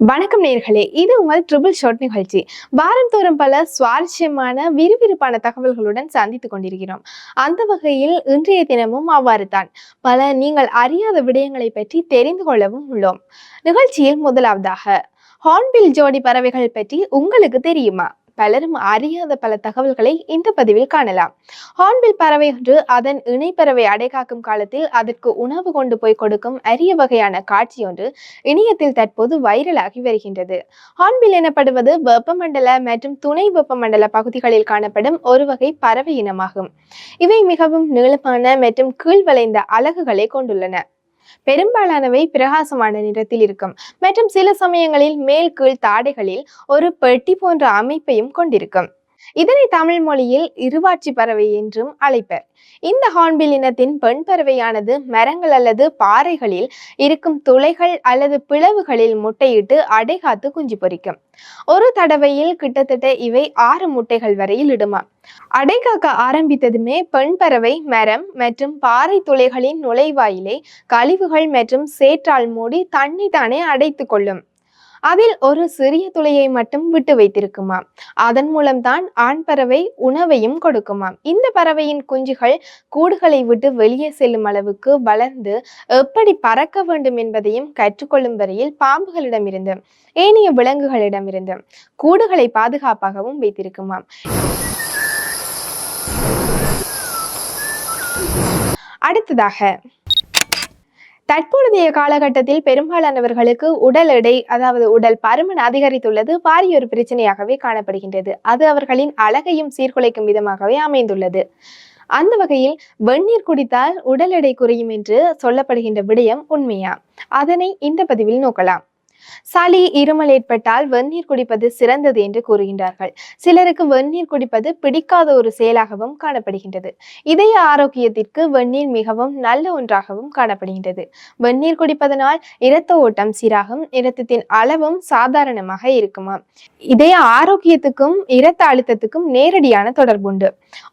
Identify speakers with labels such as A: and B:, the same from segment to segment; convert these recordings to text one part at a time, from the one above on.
A: வணக்கம் நேர்களே இது உங்கள் ட்ரிபிள் ஷாட் நிகழ்ச்சி. வாரந்தோறும் பல சுவாரஸ்யமான விறுவிறுப்பான தகவல்களுடன் சந்தித்துக் கொண்டிருக்கிறோம். அந்த வகையில் இன்றைய தினமும் அவ்வாறு தான் பல நீங்கள் அறியாத விடயங்களை பற்றி தெரிந்து கொள்ளவும் உள்ளோம். நிகழ்ச்சியில் முதலாவதாக ஹார்ன்பில் ஜோடி பறவைகள் பற்றி உங்களுக்கு தெரியுமா? பலரும் அறியாத பல தகவல்களை இந்த பதிவில் காணலாம். ஹார்ன்பில் பறவை ஒன்று அதன் இணைப்பறவை அடைகாக்கும் காலத்தில் அதற்கு உணவு கொண்டு போய் கொடுக்கும் அரிய வகையான காட்சி ஒன்று இணையத்தில் தற்போது வைரலாகி வருகின்றது. ஹார்ன்பில் எனப்படுவது வெப்பமண்டல மற்றும் துணை வெப்பமண்டல பகுதிகளில் காணப்படும் ஒரு வகை பறவை இனமாகும். இவை மிகவும் நீளமான மற்றும் கீழ்வளைந்த அலகுகளை கொண்டுள்ளன. பெரும்பாலானவை பிரகாசமான நிறத்தில் இருக்கும். மற்றும் சில சமயங்களில் மேல் கீழ் தாடைகளில் ஒரு பெட்டி போன்ற அமைப்பையும் கொண்டிருக்கும். இதனை தமிழ் மொழியில் இருவாட்சி பறவை என்றும் அழைப்பர். இந்த ஹார்ன்பில் இனத்தின் பெண் பறவையானது மரங்கள் அல்லது பாறைகளில் இருக்கும் துளைகள் அல்லது பிளவுகளில் முட்டையிட்டு அடைகாத்து குஞ்சு பொரிக்கும் ஒரு தடவையில் கிட்டத்தட்ட இவை ஆறு முட்டைகள் வரையில் இடுமா. அடைகாக்க ஆரம்பித்ததுமே பெண் பறவை மரம் மற்றும் பாறை துளைகளின் நுழைவாயிலை கழிவுகள் மற்றும் சேற்றால் மூடி தண்ணி தானே அடைத்து கொள்ளும். அதில் ஒரு சிறிய துளையை மட்டும் விட்டு வைத்திருக்குமாம். அதன் மூலம்தான் ஆண் பறவை உணவையும் கொடுக்குமாம். இந்த பறவையின் குஞ்சுகள் கூடுகளை விட்டு வெளியே செல்லும் அளவுக்கு வளர்ந்து எப்படி பறக்க வேண்டும் என்பதையும் கற்றுக்கொள்ளும் வரையில் பாம்புகளிடமிருந்து ஏனைய விலங்குகளிடமிருந்து கூடுகளை பாதுகாப்பாகவும் வைத்திருக்குமாம். அடுத்ததாக தற்பொழுதைய காலகட்டத்தில் பெரும்பாலானவர்களுக்கு உடல் எடை அதாவது உடல் பருமன் அதிகரித்துள்ளது பாரிய ஒரு பிரச்சனையாகவே காணப்படுகின்றது. அது அவர்களின் அழகையும் சீர்குலைக்கும் விதமாகவே அமைந்துள்ளது. அந்த வகையில் வெந்நீர் குடித்தால் உடல் எடை குறையும் என்று சொல்லப்படுகின்ற விடயம் உண்மையா? அதனை இந்த பதிவில் நோக்கலாம். சளி இருமல் ஏற்பட்டால் வெந்நீர் குடிப்பது சிறந்தது என்று கூறுகின்றார்கள். சிலருக்கு வெந்நீர் குடிப்பது பிடிக்காத ஒரு செயலாகவும் காணப்படுகின்றது. இதய ஆரோக்கியத்திற்கு வெந்நீர் மிகவும் நல்ல ஒன்றாகவும் காணப்படுகின்றது. வெந்நீர் குடிப்பதனால் இரத்த ஓட்டம் சீராகும் இரத்தத்தின் அளவும் சாதாரணமாக இருக்குமாம். இதய ஆரோக்கியத்துக்கும் இரத்த அழுத்தத்துக்கும் நேரடியான தொடர்புண்டு.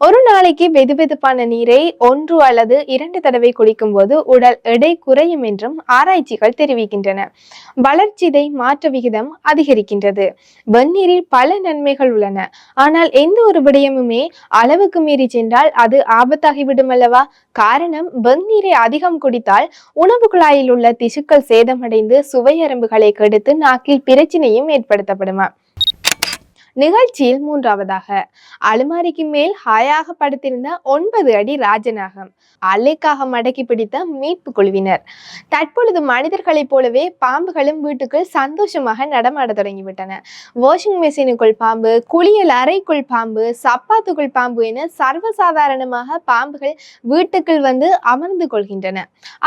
A: ஒரு நாளைக்கு வெதுவெதுப்பான நீரை ஒன்று அல்லது இரண்டு தடவை குடிக்கும் போது உடல் எடை குறையும் என்றும் ஆராய்ச்சிகள் தெரிவிக்கின்றன. வளர்ச்சி வளர்ச்சிதை மாற்ற விகிதம் அதிகரிக்கின்றது. வெந்நீரில் பல நன்மைகள் உள்ளன. ஆனால் எந்த ஒரு விடயமுமே அளவுக்கு மீறி சென்றால் அது ஆபத்தாகிவிடும் அல்லவா? காரணம் வெந்நீரை அதிகம் குடித்தால் உணவு குழாயில் உள்ள திசுக்கள் சேதமடைந்து சுவையரம்புகளை கெடுத்து நாக்கில் பிரச்சினையும் ஏற்படுத்தப்படுமா? நிகழ்ச்சியில் மூன்றாவதாக அலுமாரிக்கு மேல் ஹாயாக படுத்திருந்த ஒன்பது அடி ராஜநாகம் அலைக்காக மடக்கி பிடித்த மீட்பு குழுவினர். தற்பொழுது மனிதர்களைப் போலவே பாம்புகளும் வீட்டுக்குள் சந்தோஷமாக நடமாட தொடங்கிவிட்டன. வாஷிங் மெஷினுக்குள் பாம்பு குளியல் அறைக்குள் பாம்பு சப்பாத்துக்குள் பாம்பு என சர்வசாதாரணமாக பாம்புகள் வீட்டுக்குள் வந்து அமர்ந்து கொள்கின்றன.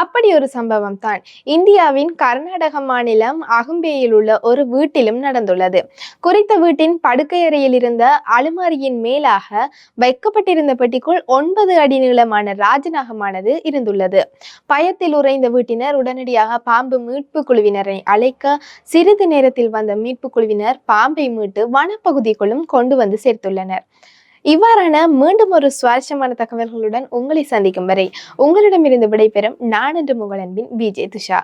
A: அப்படி ஒரு சம்பவம் தான் இந்தியாவின் கர்நாடக மாநிலம் அகும்பேயில் உள்ள ஒரு வீட்டிலும் நடந்துள்ளது. குறித்த வீட்டின் படுக்கையறையில் இருந்த அலுமாரியின் மேலாக வைக்கப்பட்டிருந்த பெட்டிக்குள் ஒன்பது அடி நீளமான ராஜநாகமானது இருந்துள்ளது. பயத்தில் உறைந்த வீட்டினர் உடனடியாக பாம்பு மீட்பு குழுவினரை அழைக்க சிறிது நேரத்தில் வந்த மீட்பு குழுவினர் பாம்பை மீட்டு வனப்பகுதிக்குள்ளும் கொண்டு வந்து சேர்த்துள்ளனர். இவ்வாறான மீண்டும் ஒரு சுவாரஸ்யமான தகவல்களுடன் உங்களை சந்திக்கும் வரை உங்களிடமிருந்து விடைபெறும் நான் என்று உங்கள் அன்பின் விஜய் துஷா.